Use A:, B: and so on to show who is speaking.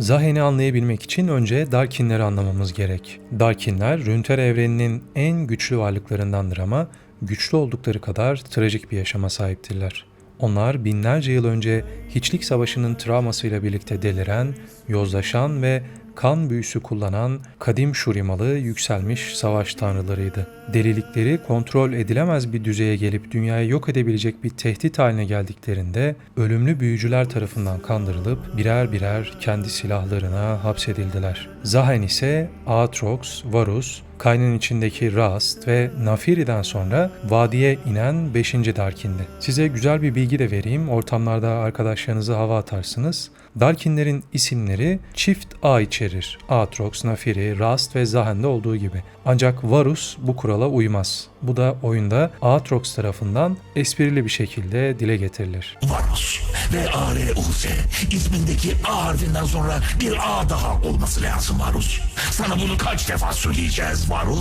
A: Zahen'i anlayabilmek için önce Darkinleri anlamamız gerek. Darkinler, Rünter evreninin en güçlü varlıklarındandır ama güçlü oldukları kadar trajik bir yaşama sahiptirler. Onlar binlerce yıl önce Hiçlik Savaşı'nın travmasıyla birlikte deliren, yozlaşan ve kan büyüsü kullanan kadim Şurimalı yükselmiş savaş tanrılarıydı. Delilikleri kontrol edilemez bir düzeye gelip dünyayı yok edebilecek bir tehdit haline geldiklerinde ölümlü büyücüler tarafından kandırılıp birer birer kendi silahlarına hapsedildiler. Zahen ise Aatrox, Varus, Kayn'ın içindeki Rast ve Nafiri'den sonra vadiye inen 5. Darkin'di. Size güzel bir bilgi de vereyim. Ortamlarda arkadaşlarınıza hava atarsınız. Darkinlerin isimleri çift A içerir. Aatrox, Nafiri, Rast ve Zahen'de olduğu gibi. Ancak Varus bu kurala uymaz. Bu da oyunda Aatrox tarafından esprili bir şekilde dile getirilir.
B: Varus ve A-R-U-S ismindeki A harfinden sonra bir A daha olması lazım Varus. Sana bunu kaç defa söyleyeceğiz Varus?